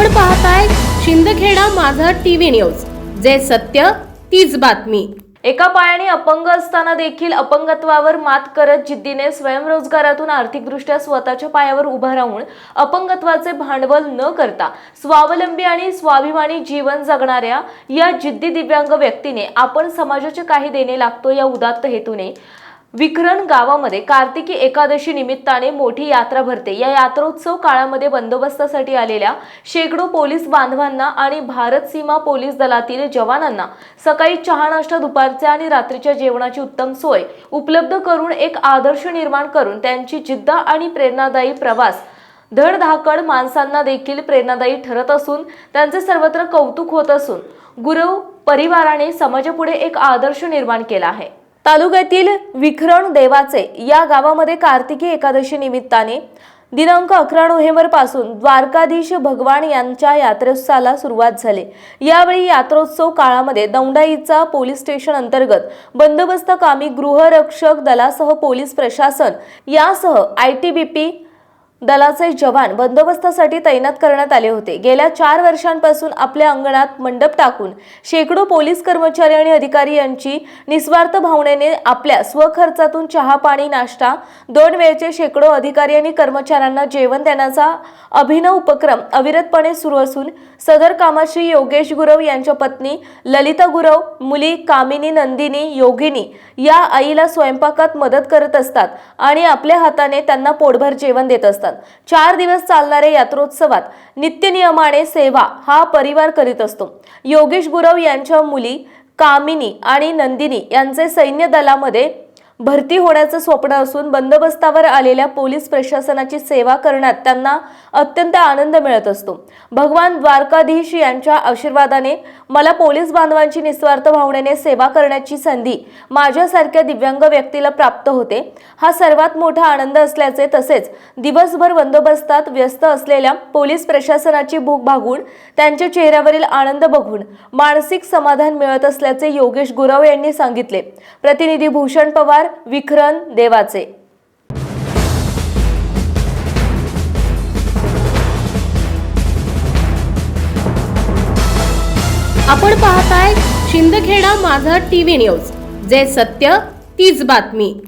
आपण पाहताय शिंदखेडा माझा टीव्ही न्यूज. जे सत्य तीच बातमी. एका पायाने अपंग असताना देखील अपंगत्वावर मात करत जिद्दीने स्वयंरोजगारातून आर्थिकदृष्ट्या स्वतःच्या पायावर उभा राहून अपंगत्वाचे भांडवल न करता स्वावलंबी आणि स्वाभिमानी जीवन जगणाऱ्या या जिद्दी दिव्यांग व्यक्तीने आपण समाजाचे काही देणे लागतो या उदात्त हेतूने. विकरण गावामध्ये कार्तिकी एकादशी निमित्ताने मोठी यात्रा भरते. या यात्रोत्सव काळामध्ये बंदोबस्तासाठी आलेल्या शेकडो पोलीस बांधवांना आणि भारत सीमा पोलीस दलातील जवानांना सकाळी चहा नाश्ता दुपारच्या आणि रात्रीच्या जेवणाची उत्तम सोय उपलब्ध करून एक आदर्श निर्माण करून त्यांची जिद्द आणि प्रेरणादायी प्रवास धडधाकड माणसांना देखील प्रेरणादायी ठरत असून त्यांचे सर्वत्र कौतुक होत असून गुरव परिवाराने समाजापुढे एक आदर्श निर्माण केला आहे. तालुक्यातील विखरण देवाचे या गावामध्ये कार्तिकी एकादशी निमित्ताने दिनांक अकरा नोव्हेंबरपासून द्वारकाधीश भगवान यांच्या यात्रोत्सवाला सुरुवात झाली. यावेळी यात्रोत्सव काळामध्ये दौंडाईचा पोलीस स्टेशन अंतर्गत बंदोबस्त कामी गृहरक्षक दलासह पोलीस प्रशासन यासह आय टी बी पी दलाचे जवान बंदोबस्तासाठी तैनात करण्यात आले होते. गेल्या चार वर्षांपासून आपल्या अंगणात मंडप टाकून शेकडो पोलीस कर्मचारी आणि अधिकारी यांची निस्वार्थ भावनेने आपल्या स्वखर्चातून चहा पाणी नाश्ता दोन वेळचे शेकडो अधिकारी आणि कर्मचाऱ्यांना जेवण देण्याचा अभिनव उपक्रम अविरतपणे सुरू असून सदर कामाशी योगेश गुरव यांच्या पत्नी ललिता गुरव मुली कामिनी नंदिनी योगिनी या आईला स्वयंपाकात मदत करत असतात आणि आपल्या हाताने त्यांना पोटभर जेवण देत असतात. चार दिवस चालणाऱ्या यात्रोत्सवात नित्यनियमाने सेवा हा परिवार करीत असतो. योगेश गुरव यांच्या मुली कामिनी आणि नंदिनी यांचे सैन्य दलामध्ये भरती होण्याचं स्वप्न असून बंदोबस्तावर आलेल्या पोलीस प्रशासनाची सेवा करण्यात त्यांना अत्यंत आनंद मिळत असतो. भगवान द्वारकाधीश यांच्या आशीर्वादाने मला पोलीस बांधवांची निस्वार्थ भावनेने सेवा करण्याची संधी माझ्यासारख्या दिव्यांग व्यक्तीला प्राप्त होते. हा सर्वात मोठा आनंद असल्याचे तसेच दिवसभर बंदोबस्तात व्यस्त असलेल्या पोलीस प्रशासनाची भूक भागून त्यांच्या चेहऱ्यावरील आनंद बघून मानसिक समाधान मिळत असल्याचे योगेश गुरव यांनी सांगितले. प्रतिनिधी भूषण पवार विखरण देवाचे. आपण पाहताय शिंदखेडा माझा टीव्ही न्यूज जे सत्य तीच बातमी.